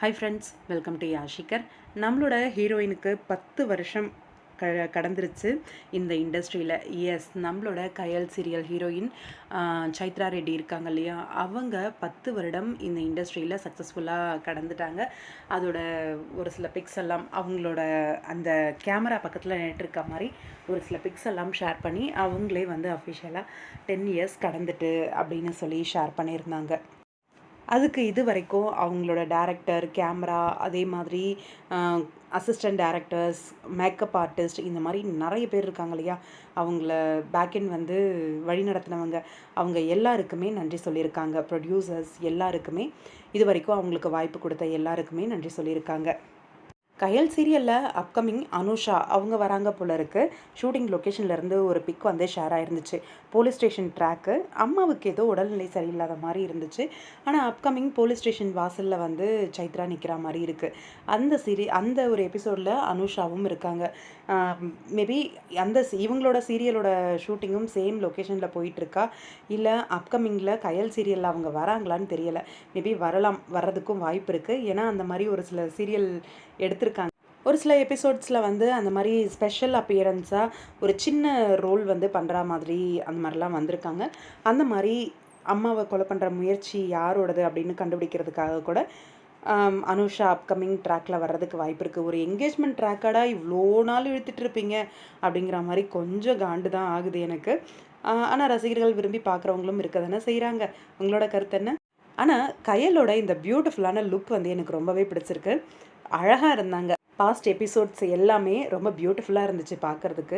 Hi friends welcome to யாஷிகர் நம்மளோட ஹீரோயினுக்கு பத்து வருஷம் க கடந்துருச்சு இந்த இண்டஸ்ட்ரியில் எஸ் நம்மளோட கயல் சீரியல் ஹீரோயின் சைத்ரா ரெட்டி இருக்காங்க இல்லையா? அவங்க பத்து வருடம் இந்த இண்டஸ்ட்ரியில் சக்ஸஸ்ஃபுல்லாக கடந்துட்டாங்க. அதோட ஒரு சில பிக்ஸ் எல்லாம் அவங்களோட அந்த கேமரா பக்கத்தில் நின்றுருக்க மாதிரி ஒரு சில பிக்ஸ் எல்லாம் ஷேர் பண்ணி அவங்களே வந்து அஃபிஷியலாக டென் இயர்ஸ் கடந்துட்டு அப்படின்னு சொல்லி ஷேர் பண்ணியிருந்தாங்க. அதுக்கு இது வரைக்கும் அவங்களோட டேரக்டர் கேமரா அதே மாதிரி அசிஸ்டன்ட் டேரக்டர்ஸ் மேக்கப் ஆர்டிஸ்ட் இந்த மாதிரி நிறைய பேர் இருக்காங்க இல்லையா? அவங்கள பேக்கெண்ட் வந்து வழி நடத்தினவங்க. அவங்க எல்லாருக்குமே நன்றி சொல்லியிருக்காங்க. ப்ரொடியூசர்ஸ் எல்லாருக்குமே இது வரைக்கும் அவங்களுக்கு வாய்ப்பு கொடுத்த எல்லாருக்குமே நன்றி சொல்லியிருக்காங்க. கயல் சீரியலில் அப்கமிங் அனுஷா அவங்க வராங்க போல இருக்குது ஷூட்டிங் லொக்கேஷன்லேருந்து ஒரு பிக் வந்து ஷேர் ஆயிருந்துச்சு. போலீஸ் ஸ்டேஷன் ட்ராக்கு அம்மாவுக்கு ஏதோ உடல்நிலை சரியில்லாத மாதிரி இருந்துச்சு. ஆனால் அப்கமிங் போலீஸ் ஸ்டேஷன் வாசலில் வந்து சைத்ரா நிற்கிற மாதிரி இருக்குது அந்த சீரி அந்த ஒரு எபிசோடில் அனுஷாவும் இருக்காங்க. மேபி அந்த இவங்களோட சீரியலோட ஷூட்டிங்கும் சேம் லொக்கேஷனில் போயிட்டுருக்கா? இல்லை அப்கமிங்கில் கயல் சீரியலில் அவங்க வராங்களான்னு தெரியலை. மேபி வரலாம் வர்றதுக்கும் வாய்ப்பு இருக்குது ஏன்னா அந்த மாதிரி ஒரு சில சீரியல் எடுத்து ஒரு சில எபிசோட்ஸில் வந்து அந்த மாதிரி ஸ்பெஷல் அப்பியரன்ஸாக ஒரு சின்ன ரோல் வந்து பண்ணுற மாதிரி அந்த மாதிரிலாம் வந்திருக்காங்க. அந்த மாதிரி அம்மாவை கொலை பண்ணுற முயற்சி யாரோடது அப்படின்னு கண்டுபிடிக்கிறதுக்காக கூட அனுஷா அப்கமிங் ட்ராக்கில் வர்றதுக்கு வாய்ப்பு இருக்குது ஒரு என்கேஜ்மெண்ட் ட்ராக்காடாக இவ்வளோ நாள் இழுத்துட்டு இருப்பீங்க அப்படிங்கிற மாதிரி கொஞ்சம் காண்டு தான் ஆகுது எனக்கு. ஆனால் ரசிகர்கள் விரும்பி பார்க்குறவங்களும் இருக்க தானே செய்கிறாங்க உங்களோட கருத்து என்ன? ஆனால் கையலோட இந்த பியூட்டிஃபுல்லான லுக் வந்து எனக்கு ரொம்பவே பிடிச்சிருக்கு. அழகாக இருந்தாங்க. பாஸ்ட் எபிசோட்ஸ் எல்லாமே ரொம்ப பியூட்டிஃபுல்லாக இருந்துச்சு பார்க்குறதுக்கு.